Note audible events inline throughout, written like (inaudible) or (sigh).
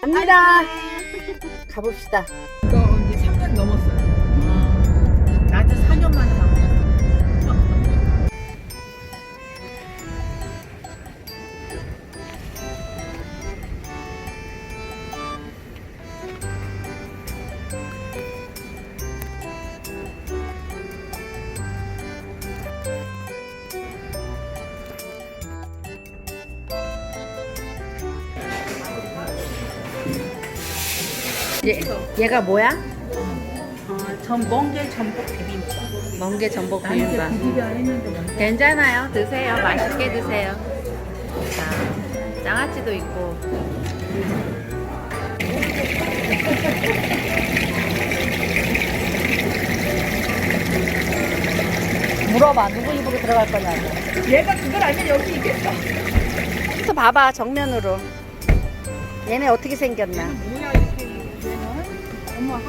갑니다. 가봅시다. 얘, 얘가 뭐야? 어, 전 멍게 전복 비빔밥. 멍게 전복 비빔밥. 괜찮아요. 드세요. 맛있게 드세요. 자, 장아찌도 있고. 물어봐. 누구 입으로 들어갈 거냐고. 얘가 그걸 알면 여기 있겠어. 또 봐봐. 정면으로. 얘네 어떻게 생겼나? Mua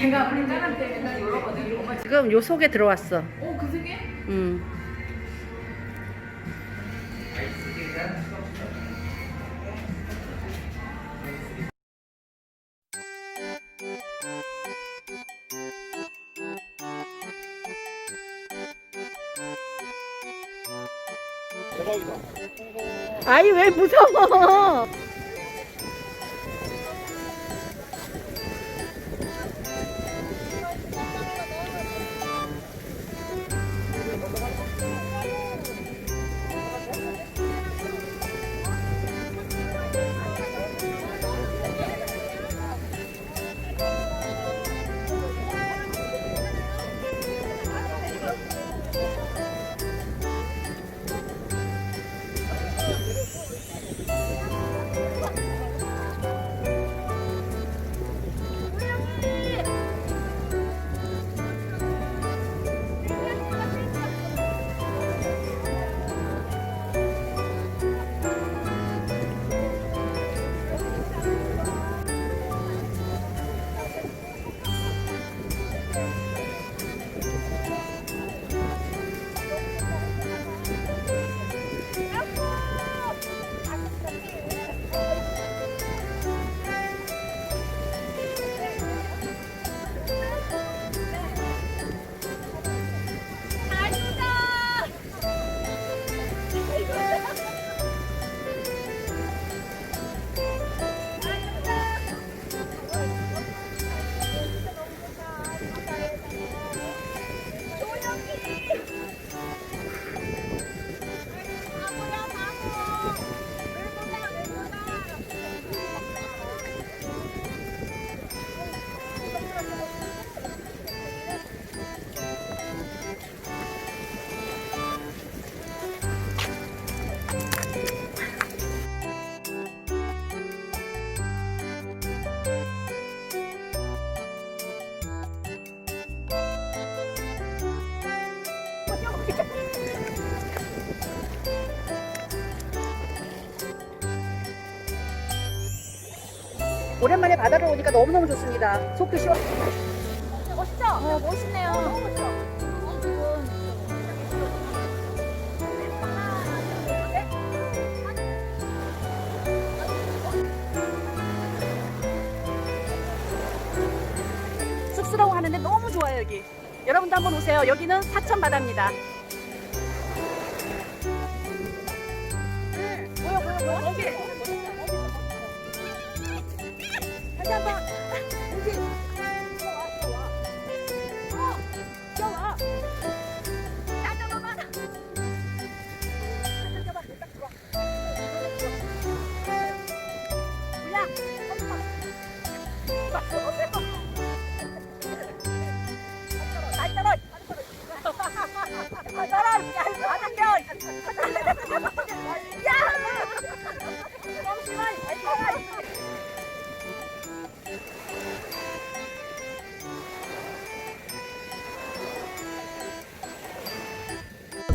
제가 우리 딸한테 맨날 열어거든요. 엄마 지금 요 속에 들어왔어. 어, 그 중에? 음. 아이 왜 무서워? 오랜만에 바다를 오니까 너무너무 좋습니다. 속도 시원. 멋있죠? 어, 멋있네요. 너무 멋져. 쑥스러워 하는데 너무 좋아요 여기. 여러분도 한번 오세요. 여기는 사천 바다입니다. 下吧，你去，跳啊跳啊，哦，跳啊，拿着妈妈的，拿着吧，拿着吧，不要，把手给我。Hãy subscribe cho kênh Ghiền Mì Gõ Để không bỏ lỡ những video hấp dẫn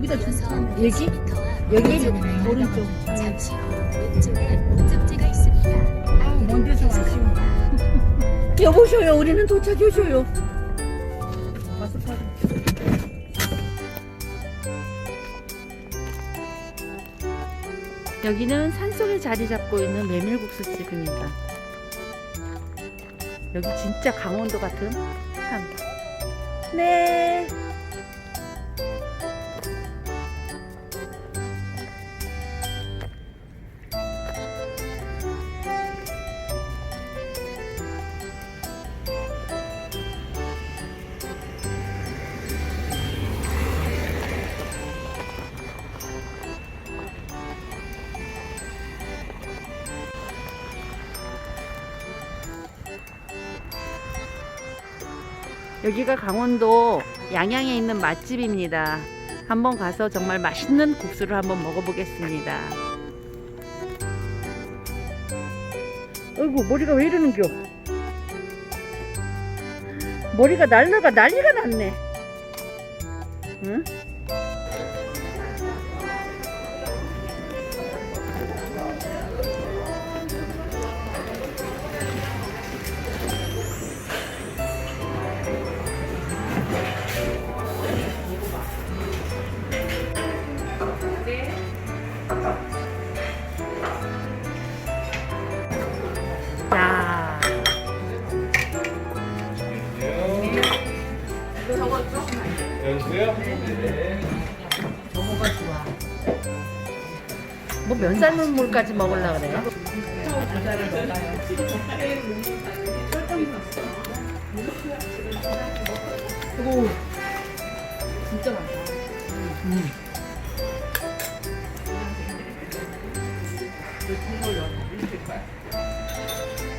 여기다 이어서 주차하면 여기? 50m 앞 여기? 오른쪽. 잠시 후 왼쪽에 목적지가 있습니다. 먼 데서 아쉬워. 여보세요. 우리는 도착해줘요. 마스크 여기는 산속에 자리 잡고 있는 메밀국수 집입니다. 여기 진짜 강원도 같은 산. 네. 여기가 강원도 양양에 있는 맛집입니다. 한번 가서 정말 맛있는 국수를 한번 먹어보겠습니다. 어이구 머리가 왜 이러는겨? 머리가 날라가 난리가 났네. 응? 저거가 좋아. 뭐 면 삶은 물까지 먹으려 그래요? 오 진짜 많다.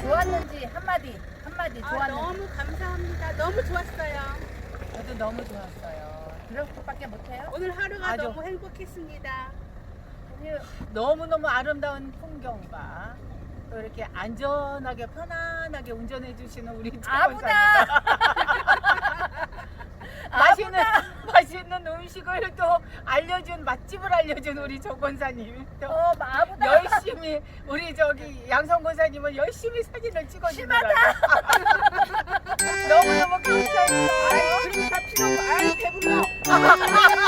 좋았는지 한마디 한마디 아, 좋았는지. 너무 감사합니다. 너무 좋았어요. 저도 너무 좋았어요. 그럴 것밖에 못해요? 오늘 하루가 아주. 너무 행복했습니다. 너무너무 아름다운 풍경과 또 이렇게 안전하게 편안하게 운전해 주시는 우리 아부다 (laughs) 맛있는 맛있는 음식을 또 알려준 맛집을 알려준 우리 조 권사님 또 열심히 우리 저기 양성 권사님은 열심히 사진을 찍어주느라 (laughs) 너무너무 감사합니다. 아이, (laughs) ¡Ah!